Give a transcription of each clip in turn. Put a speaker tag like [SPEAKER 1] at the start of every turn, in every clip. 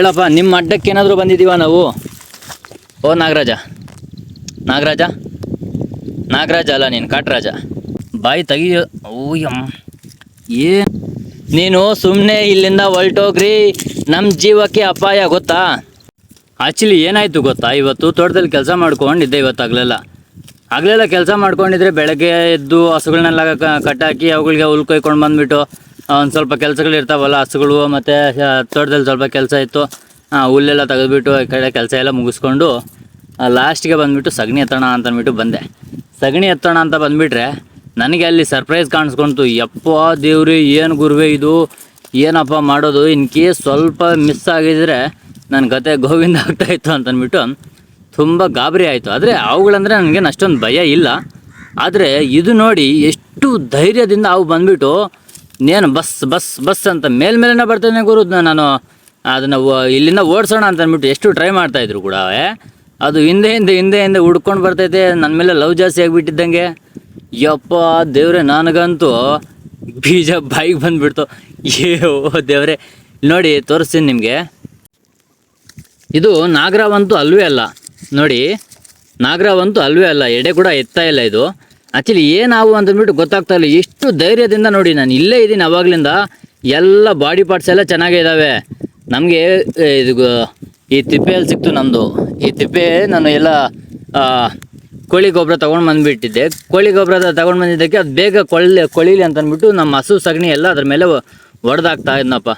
[SPEAKER 1] ಹೇಳಪ್ಪ, ನಿಮ್ಮ ಅಡ್ಡಕ್ಕೆ ಏನಾದರೂ ಬಂದಿದ್ದೀವ ನಾವು? ಓ, ನಾಗರಾಜ. ನಾಗರಾಜ? ನಾಗರಾಜ ಅಲ್ಲ ನೀನು, ಕಾಟರಾಜ. ಬಾಯಿ ತೆಗಿಯೋ ಓಯ್ಯಮ್ಮ ಏ, ನೀನು ಸುಮ್ಮನೆ ಇಲ್ಲಿಂದ ಹೊಲ್ಟೋಗ್ರಿ ನಮ್ಮ ಜೀವಕ್ಕೆ ಅಪಾಯ, ಗೊತ್ತಾ? ಆ್ಯಕ್ಚುಲಿ ಏನಾಯಿತು ಗೊತ್ತಾ? ಇವತ್ತು ತೋಟದಲ್ಲಿ ಕೆಲಸ ಮಾಡ್ಕೊಂಡಿದ್ದೆ, ಇವತ್ತು ಆಗಲೆಲ್ಲ ಆಗಲೆಲ್ಲ ಕೆಲಸ ಮಾಡ್ಕೊಂಡಿದ್ರೆ ಬೆಳಗ್ಗೆ ಎದ್ದು ಹಸುಗಳನ್ನೆಲ್ಲ ಕಟ್ಟಾಕಿ ಅವುಗಳಿಗೆ ಹುಲ್ ಕೊಯ್ಕೊಂಡು ಬಂದುಬಿಟ್ಟು ಒಂದು ಸ್ವಲ್ಪ ಕೆಲಸಗಳು ಇರ್ತಾವಲ್ಲ, ಹಸುಗಳು, ಮತ್ತು ತೋಟದಲ್ಲಿ ಸ್ವಲ್ಪ ಕೆಲಸ ಇತ್ತು. ಹುಲ್ಲೆಲ್ಲ ತೆಗೆದ್ಬಿಟ್ಟು ಈ ಕಡೆ ಕೆಲಸ ಎಲ್ಲ ಮುಗಿಸ್ಕೊಂಡು ಲಾಸ್ಟಿಗೆ ಬಂದುಬಿಟ್ಟು ಸಗಣಿ ಎತ್ತೋಣ ಅಂತ ಅಂದ್ಬಿಟ್ಟು ಬಂದೆ. ಸಗಣಿ ಎತ್ತೋಣ ಅಂತ ಬಂದುಬಿಟ್ರೆ, ನನಗೆ ಅಲ್ಲಿ ಸರ್ಪ್ರೈಸ್ ಕಾಣಿಸ್ಕೊಂತು. ಯಪ್ಪ ದೇವ್ರಿ, ಏನು ಗುರುವೆ ಇದು? ಏನಪ್ಪ ಮಾಡೋದು? ಇನ್ ಕೇಸ್ ಸ್ವಲ್ಪ ಮಿಸ್ ಆಗಿದ್ರೆ ನನ್ನ ಕತೆ ಗೋವಿಂದ ಆಗ್ತಾ ಇತ್ತು ಅಂತ ಅಂದ್ಬಿಟ್ಟು ತುಂಬ ಗಾಬರಿ ಆಯಿತು. ಆದರೆ ಅವುಗಳಂದರೆ ನನಗೆ ಅಷ್ಟೊಂದು ಭಯ ಇಲ್ಲ. ಆದರೆ ಇದು ನೋಡಿ ಎಷ್ಟು ಧೈರ್ಯದಿಂದ ಅವು ಬಂದ್ಬಿಟ್ಟು ನೇನು ಬಸ್ ಬಸ್ ಬಸ್ ಅಂತ ಮೇಲ್ಮೇಲೆ ಬರ್ತೇನೆ ಗುರು. ನಾನು, ಅದನ್ನು ಇಲ್ಲಿಂದ ಓಡಿಸೋಣ ಅಂತ ಅಂದ್ಬಿಟ್ಟು ಎಷ್ಟು ಟ್ರೈ ಮಾಡ್ತಾಯಿದ್ರು ಕೂಡ ಅದು ಹಿಂದೆ ಹಿಂದೆ ಹಿಂದೆ ಹಿಂದೆ ಹುಡ್ಕೊಂಡು ಬರ್ತೈತೆ. ನನ್ನ ಮೇಲೆ ಲವ್ ಜಾಸ್ತಿ ಆಗಿಬಿಟ್ಟಿದ್ದಂಗೆ. ಯಪ್ಪ ದೇವ್ರೆ, ನನಗಂತೂ ಬೀಜ ಬಾಯಿಗೆ ಬಂದುಬಿಡ್ತು. ಏ ದೇವ್ರೆ. ನೋಡಿ, ತೋರಿಸ್ತೀನಿ ನಿಮಗೆ. ಇದು ನಾಗರಾವಂತೂ ಅಲ್ವೇ ಅಲ್ಲ. ನೋಡಿ ನಾಗರಾವಂತೂ ಅಲ್ವೇ ಅಲ್ಲ. ಎಡೆ ಕೂಡ ಎತ್ತಾ ಇಲ್ಲ ಇದು. ಆ್ಯಕ್ಚುಲಿ ಏನಾವು ಅಂತಂದ್ಬಿಟ್ಟು ಗೊತ್ತಾಗ್ತಾ ಇಲ್ಲ. ಎಷ್ಟು ಧೈರ್ಯದಿಂದ ನೋಡಿ ನಾನು. ಇಲ್ಲೇ ಇದ್ದೀನಿ ಅವಾಗಲಿಂದ. ಎಲ್ಲ ಬಾಡಿ ಪಾರ್ಟ್ಸ್ ಎಲ್ಲ ಚೆನ್ನಾಗೇ ಇದ್ದಾವೆ ನಮಗೆ ಇದು ಈ ತಿಪ್ಪೆಯಲ್ಲಿ ಸಿಕ್ತು ನಮ್ಮದು ಈ ತಿಪ್ಪೆ ನಾನು ಎಲ್ಲ ಕೋಳಿ ಗೊಬ್ಬರ ತೊಗೊಂಡು ಬಂದುಬಿಟ್ಟಿದ್ದೆ. ಕೋಳಿ ಗೊಬ್ಬರ ತೊಗೊಂಡು ಬಂದಿದ್ದಕ್ಕೆ ಅದು ಬೇಗ ಕೊಳ್ಳಿ, ಕೊಳಿಲಿ ಅಂತಂದ್ಬಿಟ್ಟು ನಮ್ಮ ಹಸು ಸಗಣಿ ಎಲ್ಲ ಅದ್ರ ಮೇಲೆ ಒಡೆದಾಗ್ತಾ ಇದ್ನಪ್ಪ.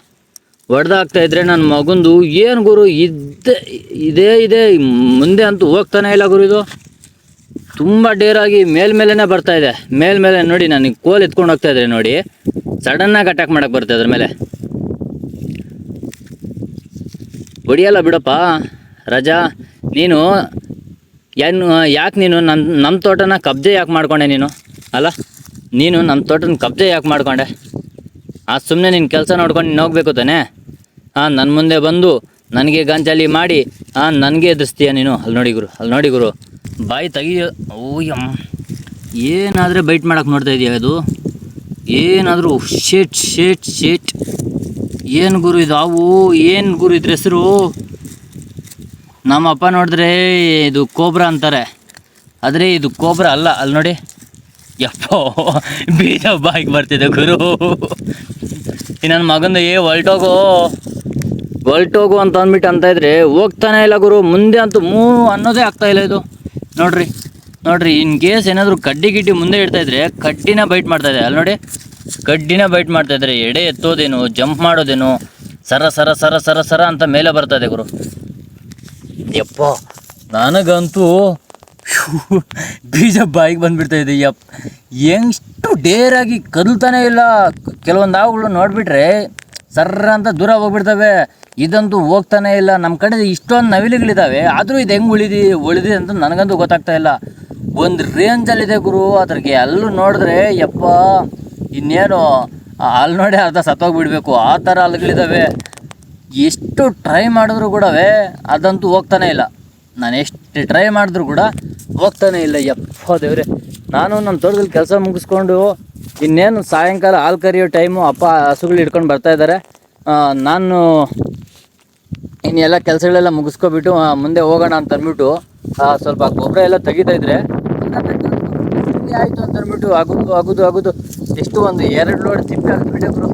[SPEAKER 1] ಒಡೆದಾಗ್ತಾ ಇದ್ರೆ ನನ್ನ ಮಗಂದು, ಏನು ಗುರು, ಇದ್ದೇ, ಇದೇ, ಇದೆ, ಮುಂದೆ ಅಂತೂ ಹೋಗ್ತಾನೆ ಇಲ್ಲ ಗುರು ಇದು. ತುಂಬ ಡೇರಾಗಿ ಮೇಲ್ಮೇಲೆನೇ ಬರ್ತಾ ಇದೆ. ಮೇಲ್ಮೇಲೆ ನೋಡಿ ನನಗೆ ಕೋಲ್ ಎತ್ಕೊಂಡು ಹೋಗ್ತಾ ಇದ್ರೆ ನೋಡಿ. ಸಡನ್ನಾಗಿ ಅಟ್ಯಾಕ್ ಮಾಡಕ್ ಬರ್ತಾ ಅದ್ರ ಮೇಲೆ. ಹೊಡಿಯಲ್ಲ ಬಿಡಪ್ಪ. ರಜಾ, ನೀನು ಏನು, ಯಾಕೆ ನೀನು ನನ್ನ ನಮ್ಮ ತೋಟನ ಕಬ್ಜೆ ಯಾಕೆ ಮಾಡ್ಕೊಂಡೆ ನೀನು? ಅಲ್ಲ, ನೀನು ನಮ್ಮ ತೋಟನ ಕಬ್ಜೆ ಯಾಕೆ ಮಾಡ್ಕೊಂಡೆ? ಆ ಸುಮ್ಮನೆ ನಿನ್ನ ಕೆಲಸ ನೋಡ್ಕೊಂಡು ನೀನು ಹೋಗ್ಬೇಕು ತಾನೆ? ಹಾಂ ನನ್ನ ಮುಂದೆ ಬಂದು ನನಗೆ ಗಂಜಲಿ ಮಾಡಿ ಹಾಂ ನನಗೆ ಎದುರಿಸ್ತೀಯ ನೀನು? ಅಲ್ಲಿ ನೋಡಿ ಗುರು, ಅಲ್ಲಿ ನೋಡಿ ಗುರು. ಬಾಯಿ ತೆಗಿಯೋ ಓಯಮ್ಮ ಏನಾದರೆ ಬೈಟ್ ಮಾಡೋಕ್ಕೆ ನೋಡ್ತಾ ಇದೆಯಾ ಅದು ಏನಾದರೂ ಶೇಟ್ ಶೇಟ್ ಶೇಟ್ ಏನು ಗುರು ಇದು? ಅವು ಏನು ಗುರು ಇದ್ರ ಹೆಸರು? ನಮ್ಮಪ್ಪ ನೋಡಿದ್ರೆ ಇದು ಕೋಬ್ರಾ ಅಂತಾರೆ. ಆದರೆ ಇದು ಕೋಬ್ರಾ ಅಲ್ಲ ಅಲ್ಲಿ ನೋಡಿ. ಯಪ್ಪೋ, ಬೀಜ ಬಾಯಿಗೆ ಬರ್ತಿದೆ ಗುರು. ನನ್ನ ಮಗಂದು, ಏ, ಹೊಲ್ಟೋಗು. ಹೊಲ್ಟೋಗು ಅಂತ ಅಂದ್ಬಿಟ್ಟು ಅಂತ ಇದ್ರೆ ಹೋಗ್ತಾನೆ ಇಲ್ಲ ಗುರು. ಮುಂದೆ ಅಂತೂ ಮೂ ಅನ್ನೋದೇ ಆಗ್ತಾ ಇಲ್ಲ ಇದು. ನೋಡ್ರಿ ನೋಡ್ರಿ ಇನ್ ಕೇಸ್ ಏನಾದರೂ ಕಡ್ಡಿ ಗಿಡ್ಡಿ ಮುಂದೆ ಇಡ್ತಾ ಇದ್ರೆ ಕಡ್ಡಿನ ಬೈಟ್ ಮಾಡ್ತಾ ಇದೆ. ಅಲ್ಲಿ ನೋಡಿ, ಕಡ್ಡಿನ ಬೈಟ್ ಮಾಡ್ತಾ ಇದ್ರೆ ಎಡೆ ಎತ್ತೋದೇನು ಜಂಪ್ ಮಾಡೋದೇನು, ಸರ ಸರ ಸರ ಸರ ಸರ ಅಂತ ಮೇಲೆ ಬರ್ತಾ ಇದೆ ಗುರು. ಯಪ್ಪ, ನನಗಂತೂ ಬೀಜ ಬಾಯಿಗೆ ಬಂದ್ಬಿಡ್ತಾ ಇದೆ. ಯಪ್, ಎಷ್ಟು ಡೇರಾಗಿ ಕದಲ್ತಾನೆ ಇಲ್ಲ. ಕೆಲವೊಂದು ಆವುಗಳು ನೋಡಿಬಿಟ್ರೆ ಸರ್ರ ಅಂತ ದೂರ ಹೋಗ್ಬಿಡ್ತವೆ. ಇದಂತೂ ಹೋಗ್ತಾನೆ ಇಲ್ಲ. ನಮ್ಮ ಕಡೆ ಇಷ್ಟೊಂದು ನವಿಲುಗಳಿದ್ದಾವೆ ಆದರೂ ಇದು ಹೆಂಗೆ ಉಳಿದಿ ಉಳಿದಿ ಅಂತ ನನಗಂತೂ ಗೊತ್ತಾಗ್ತಾ ಇಲ್ಲ. ಒಂದು ರೇಂಜಲ್ಲಿದೆ ಗುರು. ಅದ್ರಿಗೆ ಎಲ್ಲೂ ನೋಡಿದ್ರೆ, ಯಪ್ಪ, ಇನ್ನೇನು ಅಲ್ಲಿ ನೋಡಿ ಅರ್ಧ ಸತ್ತೋಗ್ಬಿಡ್ಬೇಕು. ಆ ಥರ ಅಲ್ಲಿಗಳಿದ್ದಾವೆ ಎಷ್ಟು ಟ್ರೈ ಮಾಡಿದ್ರು ಕೂಡ ಅದಂತೂ ಹೋಗ್ತಾನೆ ಇಲ್ಲ. ನಾನು ಎಷ್ಟು ಟ್ರೈ ಮಾಡಿದ್ರು ಕೂಡ ಹೋಗ್ತಾನೆ ಇಲ್ಲ. ಯಪ್ಪ ದೇವ್ರೆ. ನಾನು ನನ್ನ ತೋಟದಲ್ಲಿ ಕೆಲಸ ಮುಗಿಸ್ಕೊಂಡು ಇನ್ನೇನು ಸಾಯಂಕಾಲ ಹಾಲು ಕರಿಯೋ ಟೈಮು ಅಪ್ಪ ಹಸುಗಳು ಹಿಡ್ಕೊಂಡು ಬರ್ತಾ ಇದ್ದಾರೆ ನಾನು ಇನ್ನೆಲ್ಲ ಕೆಲಸಗಳೆಲ್ಲ ಮುಗಿಸ್ಕೊಬಿಟ್ಟು ಮುಂದೆ ಹೋಗೋಣ ಅಂತ ಅಂದ್ಬಿಟ್ಟು ಸ್ವಲ್ಪ ಗೊಬ್ಬರ ಎಲ್ಲ ತೆಗಿತಾ ಇದ್ರೆ ಆಯಿತು ಅಂತ ಅಂದ್ಬಿಟ್ಟು ಆಗೋದು, ಆಗುದು ಆಗುದು. ಎಷ್ಟು ಒಂದು ಎರಡು ಲೋಡ್ ತಿಪ್ಪೆ ಆದ್ರೂ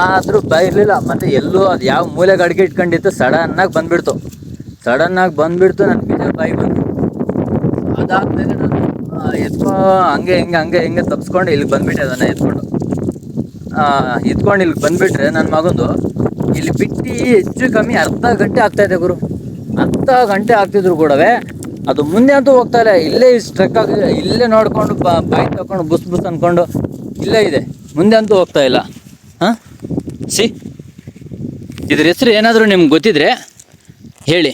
[SPEAKER 1] ಆದರೂ ಇರಲಿಲ್ಲ. ಮತ್ತೆ ಎಲ್ಲೂ ಅದು ಯಾವ ಮೂಲೆಗೆ ಅಡುಗೆ ಇಟ್ಕೊಂಡಿತ್ತು ಸಡನ್ನಾಗಿ ಬಂದ್ಬಿಡ್ತು. ಸಡನ್ನಾಗಿ ಬಂದ್ಬಿಡ್ತು ನನ್ನ ಬೀಜ ಬಾಯಿ ಬಂತು ಅದಾದ್ಮೇಲೆ ನಾನು ಎತ್ಕೋ, ಹಂಗೆ ಹಿಂಗೆ ಹಂಗೆ, ಹಿಂಗೆ ತಪ್ಸ್ಕೊಂಡು ಇಲ್ಲಿಗೆ ಬಂದ್ಬಿಟ್ಟೆ ಅದನ್ನು ಎತ್ಕೊಂಡು. ಆ, ಇಲ್ಲಿ ಬಂದ್ಬಿಟ್ರೆ ನನ್ನ ಮಗಂದು ಇಲ್ಲಿ ಬಿಟ್ಟು ಹೆಚ್ಚು ಕಮ್ಮಿ ಅರ್ಧ ಗಂಟೆ ಆಗ್ತಾಯಿದೆ ಗುರು. ಅರ್ಧ ಗಂಟೆ ಆಗ್ತಿದ್ರು ಕೂಡವೇ. ಅದು ಮುಂದೆ ಅಂತೂ ಹೋಗ್ತಾ ಇಲ್ಲ. ಇಲ್ಲೇ ಸ್ಟ್ರಕ್ ಆಗಿದೆ ಇಲ್ಲೇ ನೋಡಿಕೊಂಡು ಬಾಯಿ ತಗೊಂಡು ಬುಸ್ ಬುಸ್ ಅಂದ್ಕೊಂಡು ಇಲ್ಲೇ ಇದೆ. ಮುಂದೆ ಅಂತೂ ಹೋಗ್ತಾ ಇಲ್ಲ. ಹಾಂ? ಸಿ ಇದ್ರ ಹೆಸರು ಏನಾದರೂ ನಿಮ್ಗೆ ಗೊತ್ತಿದ್ರೆ ಹೇಳಿ.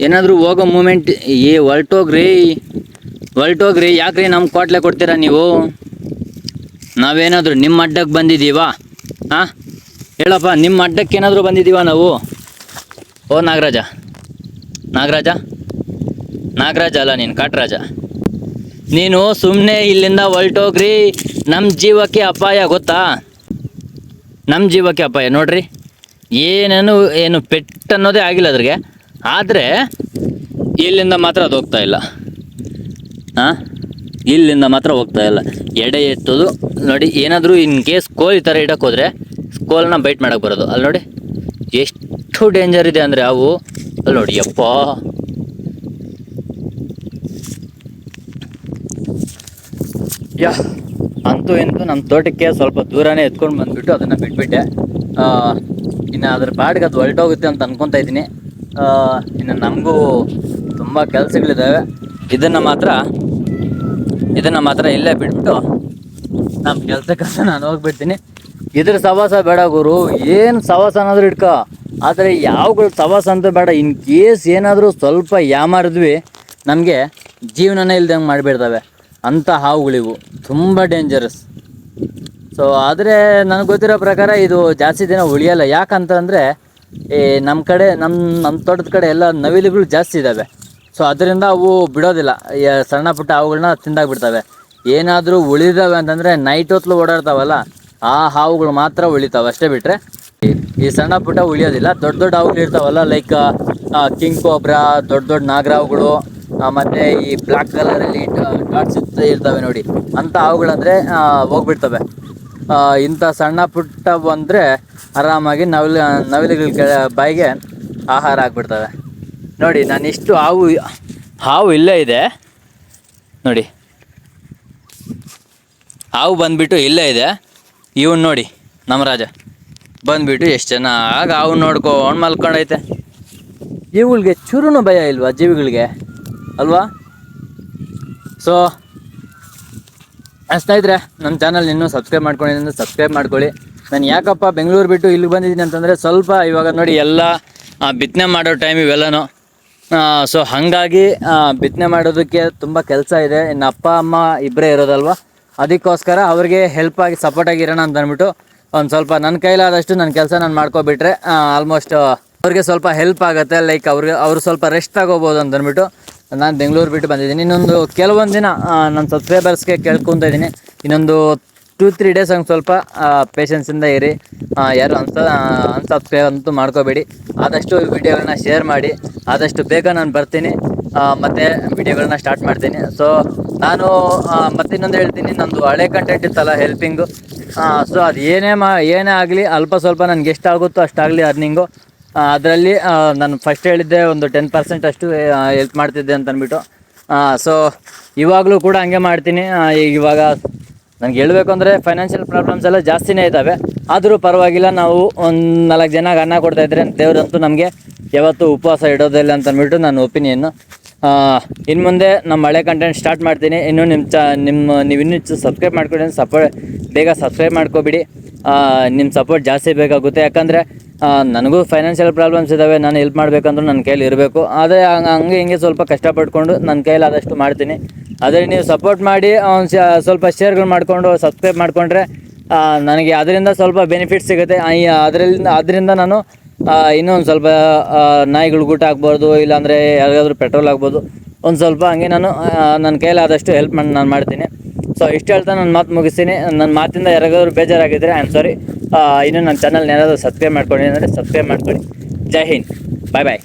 [SPEAKER 1] ಏನಾದರೂ ಹೋಗೋ ಮೂಮೆಂಟ್ ಏ ಹೊಲ್ಟೋಗ್ರಿ ಹೊಲ್ಟೋಗ್ರಿ ಯಾಕ್ರಿ ನಮ್ಮ ಕ್ವಾಟ್ಲೆ ಕೊಡ್ತೀರಾ ನೀವು? ನಾವೇನಾದರೂ ನಿಮ್ಮ ಅಡ್ಡಕ್ಕೆ ಬಂದಿದ್ದೀವಾ? ಹಾಂ ಹೇಳಪ್ಪ, ನಿಮ್ಮ ಅಡ್ಡಕ್ಕೆ ಏನಾದರೂ ಬಂದಿದ್ದೀವಾ ನಾವು? ಓ, ನಾಗರಾಜ. ನಾಗರಾಜ? ನಾಗರಾಜ ಅಲ್ಲ ನೀನು, ಕಾಟರಾಜ. ನೀನು ಸುಮ್ಮನೆ ಇಲ್ಲಿಂದ ಹೊಲ್ಟೋಗ್ರಿ ನಮ್ಮ ಜೀವಕ್ಕೆ ಅಪಾಯ, ಗೊತ್ತಾ? ನಮ್ಮ ಜೀವಕ್ಕೆ ಅಪಾಯ, ನೋಡ್ರಿ. ಏನೇನು ಏನು ಪೆಟ್ಟು ಅನ್ನೋದೇ ಆಗಿಲ್ಲ ಅದ್ರಿಗೆ. ಆದರೆ, ಇಲ್ಲಿಂದ ಮಾತ್ರ ಅದು ಹೋಗ್ತಾ ಇಲ್ಲ. ಹಾಂ ಇಲ್ಲಿಂದ ಮಾತ್ರ ಹೋಗ್ತಾ ಇಲ್ಲ. ಎಡೆ ಎತ್ತೋದು. ನೋಡಿ, ಏನಾದರೂ ಇನ್ ಕೇಸ್ ಕೋಲ್ ಈ ಥರ ಇಡಕ್ಕೆ ಹೋದರೆ ಕೋಲನ್ನ ಬೈಟ್ ಮಾಡಕ್ಕೆ ಬರೋದು. ಅಲ್ಲಿ ನೋಡಿ, ಎಷ್ಟು ಡೇಂಜರ್ ಇದೆ ಅಂದರೆ ಅವು. ಅಲ್ಲಿ ನೋಡಿ, ಯಪ್ಪ. ಯಾ, ಅಂತೂ ಇಂತೂ ನಮ್ಮ ತೋಟಕ್ಕೆ ಸ್ವಲ್ಪ ದೂರನೇ ಎತ್ಕೊಂಡು ಬಂದುಬಿಟ್ಟು ಅದನ್ನು ಬಿಟ್ಬಿಟ್ಟೆ. ಇನ್ನು ಅದ್ರ ಪಾಡಿಗೆ ಅದು ಹೊರಟೋಗುತ್ತೆ ಅಂತ ಅನ್ಕೊತಾ ಇದ್ದೀನಿ. ಇನ್ನು ನಮಗೂ ತುಂಬ ಕೆಲಸಗಳಿದ್ದಾವೆ ಇದನ್ನು ಮಾತ್ರ ಇದನ್ನು ಮಾತ್ರ ಇಲ್ಲೇ ಬಿಟ್ಬಿಟ್ಟು ನಮ್ಮ ಕೆಲಸಕ್ಕೆ ನಾನು ಹೋಗ್ಬಿಡ್ತೀನಿ. ಇದ್ರ ಸವಾಸ ಬೇಡ ಗುರು, ಏನು ಸವಾಸ ಅನ್ನೋದ್ರು ಇಟ್ಕ. ಆದರೆ ಯಾವಗಳು ಸವಾಸ ಅಂತ ಬೇಡ, ಇನ್ ಕೇಸ್ ಏನಾದರೂ ಸ್ವಲ್ಪ ಯಾಮಾರಿದ್ವಿ ನಮಗೆ ಜೀವನನೇ ಇಲ್ದಂಗೆ ಮಾಡಿಬಿಡ್ತವೆ. ಅಂಥ ಹಾವುಗಳಿವು. ತುಂಬ ಡೇಂಜರಸ್ ಸೊ ಆದರೆ ನನಗೆ ಗೊತ್ತಿರೋ ಪ್ರಕಾರ ಇದು ಜಾಸ್ತಿ ದಿನ ಉಳಿಯಲ್ಲ. ಯಾಕಂತಂದರೆ ಈ ನಮ್ಮ ಕಡೆ ನಮ್ಮ ನಮ್ಮ ತೋಟದ ಕಡೆ ಎಲ್ಲ ನವಿಲುಗಳು ಜಾಸ್ತಿ ಇದ್ದಾವೆ ಸೊ ಅದರಿಂದ ಅವು ಬಿಡೋದಿಲ್ಲ. ಸಣ್ಣ ಪುಟ್ಟ ಹಾವುಗಳನ್ನ ತಿಂದಾಗ್ಬಿಡ್ತವೆ. ಏನಾದರೂ ಉಳಿದಾವೆ ಅಂತಂದರೆ ನೈಟ್ ಹೊತ್ತಲು ಓಡಾಡ್ತಾವಲ್ಲ, ಆ ಹಾವುಗಳು ಮಾತ್ರ ಉಳಿತಾವೆ. ಅಷ್ಟೇ ಬಿಟ್ಟರೆ ಈ ಸಣ್ಣ ಪುಟ್ಟ ಉಳಿಯೋದಿಲ್ಲ. ದೊಡ್ಡ ದೊಡ್ಡ ಹಾವುಗಳು ಇರ್ತಾವಲ್ಲ ಲೈಕ್ ಕಿಂಗ್ ಕೋಬ್ರಾ ದೊಡ್ಡ ದೊಡ್ಡ ನಾಗರಾವುಗಳು ಮತ್ತೆ ಈ ಬ್ಲ್ಯಾಕ್ ಕಲರಲ್ಲಿ ಡಾಟ್ಸ್ ಇರ್ತವೆ ನೋಡಿ. ಅಂಥ ಹಾವುಗಳಂದರೆ ಹೋಗ್ಬಿಡ್ತವೆ. ಇಂಥ ಸಣ್ಣ ಪುಟ್ಟ ಬಂದರೆ ಆರಾಮಾಗಿ ನವಿಲು, ನವಿಲುಗಳ ಬಾಯಿಗೆ ಆಹಾರ ಆಗ್ಬಿಡ್ತವೆ. ನೋಡಿ, ನಾನು ಇಷ್ಟು ಹಾವು ಹಾವು ಇಲ್ಲೇ ಇದೆ. ನೋಡಿ. ಹಾವು ಬಂದ್ಬಿಟ್ಟು ಇಲ್ಲೇ ಇದೆ. ಇವನು ನೋಡಿ ನಮ್ಮ ರಾಜ ಬಂದ್ಬಿಟ್ಟು ಎಷ್ಟು ಚೆನ್ನಾಗಿ ಹಾವು ನೋಡ್ಕೊಂಡು ಮಲ್ಕೊಂಡೈತೆ. ಇವುಗಳಿಗೆ ಚೂರುನು ಭಯ ಇಲ್ವಾ, ಜೀವಿಗಳಿಗೆ? ಅಲ್ವಾ? ಸೊ ಸ್ನೇಹಿತರೆ ನಮ್ಮ ಚಾನಲ್ ಇನ್ನೂ ಸಬ್ಸ್ಕ್ರೈಬ್ ಮಾಡ್ಕೊಂಡಿದ್ದೀನಿ ಸಬ್ಸ್ಕ್ರೈಬ್ ಮಾಡ್ಕೊಳ್ಳಿ. ನಾನು ಯಾಕಪ್ಪ ಬೆಂಗಳೂರು ಬಿಟ್ಟು ಇಲ್ಲಿಗೆ ಬಂದಿದ್ದೀನಿ ಅಂತಂದರೆ ಸ್ವಲ್ಪ ಇವಾಗ ನೋಡಿ ಎಲ್ಲ ಬಿತ್ತನೆ ಮಾಡೋ ಟೈಮ್ ಇವೆಲ್ಲನೂ. ಸೊ ಹಾಗಾಗಿ ಬಿತ್ತನೆ ಮಾಡೋದಕ್ಕೆ ತುಂಬ ಕೆಲಸ ಇದೆ. ಇನ್ನು ಅಪ್ಪ, ಅಮ್ಮ ಇಬ್ಬರೇ ಇರೋದಲ್ವ? ಅದಕ್ಕೋಸ್ಕರ ಅವ್ರಿಗೆ ಹೆಲ್ಪ್ ಆಗಿ ಸಪೋರ್ಟ್ ಆಗಿರೋಣ ಅಂತ ಅಂದ್ಬಿಟ್ಟು ಒಂದು ಸ್ವಲ್ಪ ನನ್ನ ಕೈಲಾದಷ್ಟು ನನ್ನ ಕೆಲಸ ನಾನು ಮಾಡ್ಕೊಬಿಟ್ರೆ ಆಲ್ಮೋಸ್ಟ್ ಅವ್ರಿಗೆ ಸ್ವಲ್ಪ ಹೆಲ್ಪ್ ಆಗುತ್ತೆ. ಲೈಕ್ ಅವ್ರಿಗೆ, ಅವರು ಸ್ವಲ್ಪ ರೆಸ್ಟ್ ತಗೋಬೋದು ಅಂತ ಅಂದ್ಬಿಟ್ಟು ನಾನು ಬೆಂಗಳೂರು ಬಿಟ್ಟು ಬಂದಿದ್ದೀನಿ. ಇನ್ನೊಂದು ಕೆಲವೊಂದು ದಿನ ನನ್ನ ಸಬ್ಸ್ಕ್ರೈಬರ್ಸ್ಗೆ ಕೇಳ್ಕೊತಾ ಇದ್ದೀನಿ. ಇನ್ನೊಂದು ಟೂ ತ್ರೀ ಡೇಸ್ ಹಂಗೆ ಸ್ವಲ್ಪ ಪೇಷನ್ಸಿಂದ ಇರಿ. ಯಾರು ಅನ್ಸ ಅನ್ಸಬ್ಸ್ಕ್ರೈಬ್ ಅಂತೂ ಮಾಡ್ಕೋಬೇಡಿ. ಆದಷ್ಟು ವಿಡಿಯೋಗಳನ್ನ ಶೇರ್ ಮಾಡಿ. ಆದಷ್ಟು ಬೇಗ ನಾನು ಬರ್ತೀನಿ. ಮತ್ತು ವಿಡಿಯೋಗಳನ್ನ ಸ್ಟಾರ್ಟ್ ಮಾಡ್ತೀನಿ. ಸೊ ನಾನು ಮತ್ತೆ ಇನ್ನೊಂದು ಹೇಳ್ತೀನಿ. ನಂದು ಹಳೆ ಕಂಟೆಂಟ್ ಇತ್ತಲ್ಲ ಹೆಲ್ಪಿಂಗು ಸೊ ಅದು ಏನೇ ಮಾ, ಏನೇ ಆಗಲಿ, ಅಲ್ಪ ಸ್ವಲ್ಪ ನನಗೆ ಎಷ್ಟಾಗುತ್ತೋ ಅಷ್ಟಾಗಲಿ ಅರ್ನಿಂಗು ಅದರಲ್ಲಿ ನಾನು ಫಸ್ಟ್ ಹೇಳಿದ್ದೆ ಒಂದು ಟೆನ್ ಪರ್ಸೆಂಟ್ ಅಷ್ಟು ಹೆಲ್ಪ್ ಮಾಡ್ತಿದ್ದೆ ಅಂತ ಅಂದ್ಬಿಟ್ಟು ಸೊ ಇವಾಗಲೂ ಕೂಡ ಹಂಗೆ ಮಾಡ್ತೀನಿ. ಈಗ ಇವಾಗ ನನಗೆ ಹೇಳಬೇಕು ಅಂದರೆ ಫೈನಾನ್ಷಿಯಲ್ ಪ್ರಾಬ್ಲಮ್ಸ್ ಎಲ್ಲ ಜಾಸ್ತಿನೇ ಇದ್ದಾವೆ. ಆದರೂ ಪರವಾಗಿಲ್ಲ, ನಾವು ಒಂದು ನಾಲ್ಕು ಜನಕ್ಕೆ ಅನ್ನ ಕೊಡ್ತಾ ಇದ್ರೆ ದೇವರಂತೂ ನಮಗೆ ಯಾವತ್ತೂ ಉಪವಾಸ ಇಡೋದಿಲ್ಲ ಅಂತ ಅಂದ್ಬಿಟ್ಟು ನನ್ನ ಒಪಿನಿಯನ್ನು ಇನ್ನು ಮುಂದೆ ನಮ್ಮ ಹಳೆ ಕಂಟೆಂಟ್ ಸ್ಟಾರ್ಟ್ ಮಾಡ್ತೀನಿ. ಇನ್ನು ನಿಮ್ಮ ಚ ನಿಮ್ಮ ನೀವು ಇನ್ನೂ ಸಬ್ಸ್ಕ್ರೈಬ್ ಮಾಡ್ಕೊಂಡು ಸಪೋರ್ಟ್ ಬೇಗ ಸಬ್ಸ್ಕ್ರೈಬ್ ಮಾಡ್ಕೊಬಿಡಿ. ನಿಮ್ಮ ಸಪೋರ್ಟ್ ಜಾಸ್ತಿ ಬೇಕಾಗುತ್ತೆ. ಯಾಕಂದರೆ ನನಗೂ ಫೈನಾನ್ಷಿಯಲ್ ಪ್ರಾಬ್ಲಮ್ಸ್ ಇದ್ದಾವೆ. ನಾನು ಹೆಲ್ಪ್ ಮಾಡಬೇಕಂದ್ರೂ ನನ್ನ ಕೈಲಿ ಇರಬೇಕು. ಆದರೆ ಹಂಗೆ ಹಂಗೆ ಸ್ವಲ್ಪ ಕಷ್ಟಪಟ್ಕೊಂಡು ನನ್ನ ಕೈಲಾದಷ್ಟು ಮಾಡ್ತೀನಿ. ಆದರೆ ನೀವು ಸಪೋರ್ಟ್ ಮಾಡಿ, ಒಂದು ಸ್ವಲ್ಪ ಶೇರ್ಗಳು ಮಾಡಿಕೊಂಡು ಸಬ್ಸ್ಕ್ರೈಬ್ ಮಾಡಿಕೊಂಡ್ರೆ ನನಗೆ ಅದರಿಂದ ಸ್ವಲ್ಪ ಬೆನಿಫಿಟ್ ಸಿಗುತ್ತೆ. ಅದರಿಂದ ಅದರಿಂದ ನಾನು ಇನ್ನೊಂದು ಸ್ವಲ್ಪ ನಾಯಿಗಳು ಊಟ ಹಾಕ್ಬೋದು ಇಲ್ಲಾಂದರೆ ಯಾರಿಗಾದ್ರೂ ಪೆಟ್ರೋಲ್ ಆಗ್ಬೋದು. ಒಂದು ಸ್ವಲ್ಪ ಹಂಗೆ ನಾನು ನನ್ನ ಕೈಲಾದಷ್ಟು ಹೆಲ್ಪ್ ಮಾಡಿ, ನಾನು ಮಾಡ್ತೀನಿ. ಸೊ ಇಷ್ಟು ಹೇಳ್ತಾ ನನ್ನ ಮಾತು ಮುಗಿಸ್ತೀನಿ. ನನ್ನ ಮಾತಿಂದ ಯಾರಿಗಾದ್ರೂ ಬೇಜಾರಾಗಿದ್ದರೆ ಐ ಆಮ್ ಸಾರಿ ಇನ್ನು ನನ್ನ ಚಾನಲ್ನ ಏನಾದರೂ ಸಬ್ಸ್ಕ್ರೈಬ್ ಮಾಡ್ಕೊಂಡಿದ್ದಾರೆ ಅಂದರೆ ಸಬ್ಸ್ಕ್ರೈಬ್ ಮಾಡ್ಕೊಳ್ಳಿ. ಜೈ ಹಿಂದ್. ಬಾಯ್ ಬಾಯ್